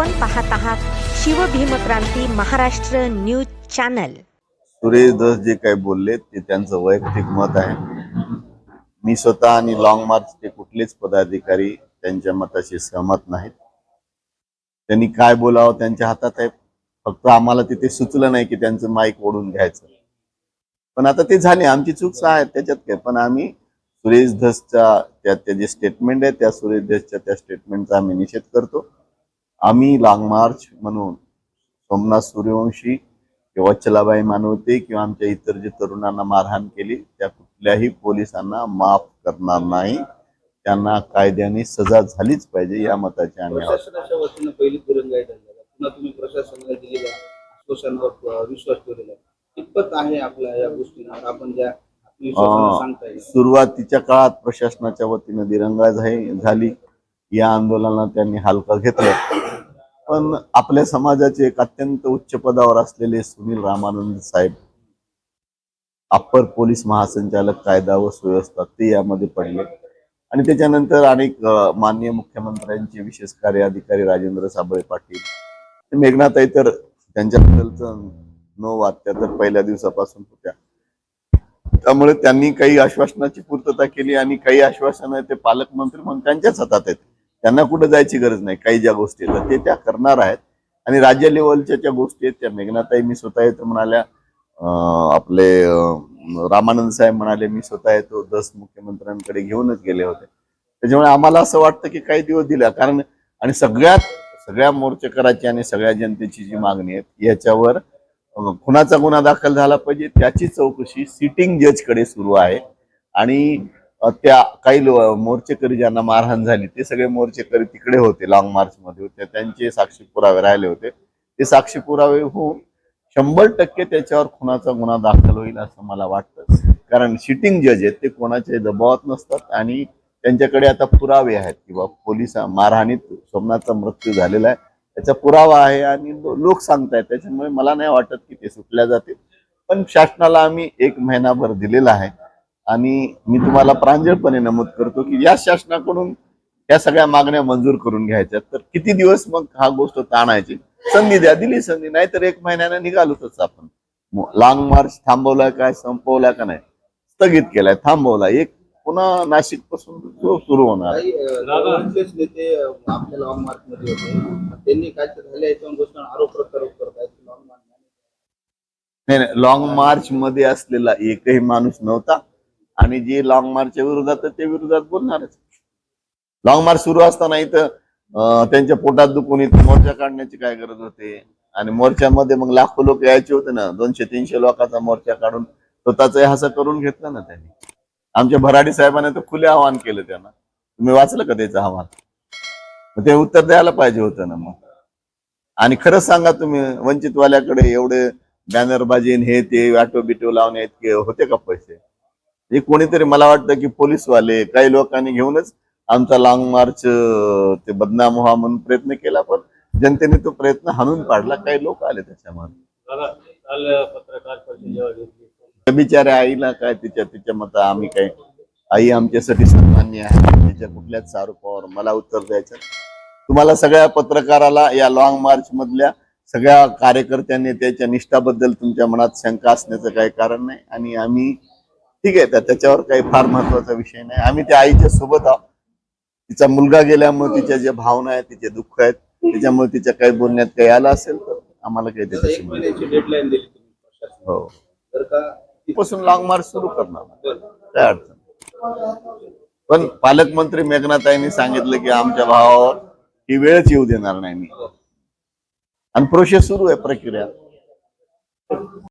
आपण पाहत आहात शिवभीमक्रांती महाराष्ट्र न्यूज चॅनल. सुरेश धस जे काही बोलले ते त्यांचं वैयक्तिक मत आहे. मी स्वतः आणि लॉंग मार्चचे कुठलेच पदाधिकारी त्यांच्या मताशी सहमत नाहीत. त्यांनी काय बोलावं त्यांच्या हातात आहे. फक्त आम्हाला तिथे सुचलं नाही की त्यांचं माईक ओढून घ्यायचं. पण आता ते झाले आमची चूक आहे त्याच्यात काय? पण आम्ही सुरेश धसच्या त्या त्या जे स्टेटमेंट आहे त्या सुरेश धसच्या त्या स्टेटमेंटचा आम्ही निषेध करतो. आम्ही लॉंग मार्च म्हणून सोमनाथ सूर्यवंशी किंवा चलाबाई मानवते किंवा आमच्या इतर जे तरुणांना मारहाण केली त्या कुठल्याही पोलिसांना माफ करणार नाही. त्यांना कायद्याने सजा झालीच पाहिजे या मताचे आम्ही आहोत प्रशासनाच्या वतीनं पहिली दिरंगाई झाली. पुन्हा तुम्ही प्रशासनाला दिलेल्या आश्वासनावर अ, विश्वास ठेवलेला आहे. कितपत आहे आपल्या या गोष्टींवर? आपण ज्या आत्मविश्वासानं सांगताय. सुरुवातीच्या काळात प्रशासनाच्या वतीनं दिरंगाई झाली. झाली या आंदोलनाला त्यांनी हलका घेतलं. पण आपल्या समाजाचे एक अत्यंत उच्च पदावर असलेले सुनील रामानंद साहेब अप्पर पोलीस महासंचालक कायदा व सुव्यवस्था ते यामध्ये पडले. आणि त्याच्यानंतर अनेक माननीय मुख्यमंत्र्यांचे विशेष कार्य अधिकारी राजेंद्र साबळे पाटील मेघनाताई तर त्यांच्याबद्दलचं नो वात्या तर पहिल्या दिवसापासून होत्या. त्यामुळे त्यांनी काही आश्वासनाची पूर्तता केली आणि काही आश्वासनं ते पालकमंत्री म्हणून त्यांच्याच हातात आहेत. त्यांना कुठं जायची गरज नाही. काही ज्या गोष्टी आहेत ते त्या करणार आहेत. आणि राज्य लेवलच्या ज्या गोष्टी आहेत त्या मेघनाताई मी स्वतः येतो म्हणाल्या आपले रामानंद साहेब म्हणाले मी स्वतः येतो दस मुख्यमंत्र्यांकडे घेऊनच गेले होते. त्याच्यामुळे आम्हाला असं वाटतं की काही दिवस दिल्या कारण आणि सगळ्यात सगळ्या मोर्चेकराची आणि सगळ्या जनतेची जी मागणी आहे याच्यावर खुनाचा गुन्हा दाखल झाला पाहिजे. त्याची चौकशी सिटिंग जजकडे सुरू आहे. आणि त्या काही मोर्चेकरी ज्यांना मारहाण झाली ते सगळे मोर्चेकरी तिकडे होते लॉंग मार्च मध्ये. होते त्यांचे साक्षी पुरावे राहिले होते. ते साक्षी पुरावे होऊन शंभर टक्के त्याच्यावर खुनाचा गुन्हा दाखल होईल असं मला वाटतं. कारण सिटिंग जज आहेत ते कोणाच्या दबावात नसतात आणि त्यांच्याकडे आता पुरावे आहेत किंवा पोलीस मारहाणीत सोमनाथचा मृत्यू झालेला आहे. त्याचा पुरावा आहे आणि लोक सांगतायत. त्याच्यामुळे मला नाही वाटत की ते सुटल्या जातील. पण शासनाला आम्ही एक महिनाभर दिलेला आहे. आणि मी तुम्हाला प्रांजळपणे नमूद करतो की या शासनाकडून या सगळ्या मागण्या मंजूर करून घ्यायच्या तर किती दिवस मग हा गोष्ट ताणायची? संधी द्या दिली संधी नाहीतर एक महिन्याने निघालोच आपण. लॉंग मार्च थांबवलाय काय संपवलाय का नाही? स्थगित केलाय थांबवला. एक पुन्हा नाशिकपासून तो सुरू होणार. नेते आपल्या लॉंग मार्च मध्ये होते. त्यांनी काय तर झाले याच्यावर गोष्ट आरोप प्रत्यारोप करत आहेत लॉंग मार्च नाही नाही. लॉंग मार्च मध्ये असलेला एकही माणूस नव्हता. आणि जे लॉंग मार्चच्या विरोधात ते विरोधात बोलणारच लॉंग मार्च सुरू असताना इथं त्यांच्या पोटात दुखून इथं मोर्चा काढण्याची काय गरज होते? आणि मोर्चामध्ये मग लाखो लोक यायचे होते ना दोनशे तीनशे लोकांचा मोर्चा काढून स्वतःच असं करून घेतलं ना त्यांनी. आमच्या भराडी साहेबांनी तर खुले आवाहन केलं त्यांना. तुम्ही वाचलं का त्याचं आव्हान? ते उत्तर द्यायला पाहिजे होतं ना मग. आणि खरंच सांगा तुम्ही वंचितवाल्याकडे एवढे बॅनरबाजी हे ते ऑटो बिटो लावण्यात इतके होते का पैसे? हे कोणीतरी मला वाटतं की पोलीसवाले काही लोकांनी घेऊनच आमचा लॉंग मार्च ते बदनाम व्हा म्हणून प्रयत्न केला पण जनतेने तो प्रयत्न हाणून पाडला. काही लोक आले त्याच्यामध्ये बिचाऱ्या आईला काय तिच्या तिच्या मत आम्ही काय आई आमच्यासाठी सन्मान्य आहे. तिच्या कुठल्याच आरोपावर मला उत्तर द्यायचं तुम्हाला सगळ्या पत्रकाराला या लॉंग मार्च मधल्या सगळ्या कार्यकर्त्यांनी त्याच्या निष्ठाबद्दल तुमच्या मनात शंका असण्याचं काही कारण नाही. आणि आम्ही ठीक आहे त्या- त्याच्यावर काही फार महत्त्वाचा विषय नाही आम्ही त्या आईच्या सोबत आहोत तिचा मुलगा गेल्यामुळे तिच्या ज्या भावना आहेत तिचे दुःख आहेत त्याच्यामुळे तिच्या काही बोलण्यात काही आलं असेल तर आम्हाला काही त्याच्याशी. हो तर का पासून लॉंग मार्च सुरू करणार. काय अडचण. पण पालकमंत्री मेघनाताईंनी सांगितलं की आमच्या भावावर ही वेळच येऊ देणार नाही मी आणि प्रोसेस सुरू आहे प्रक्रिया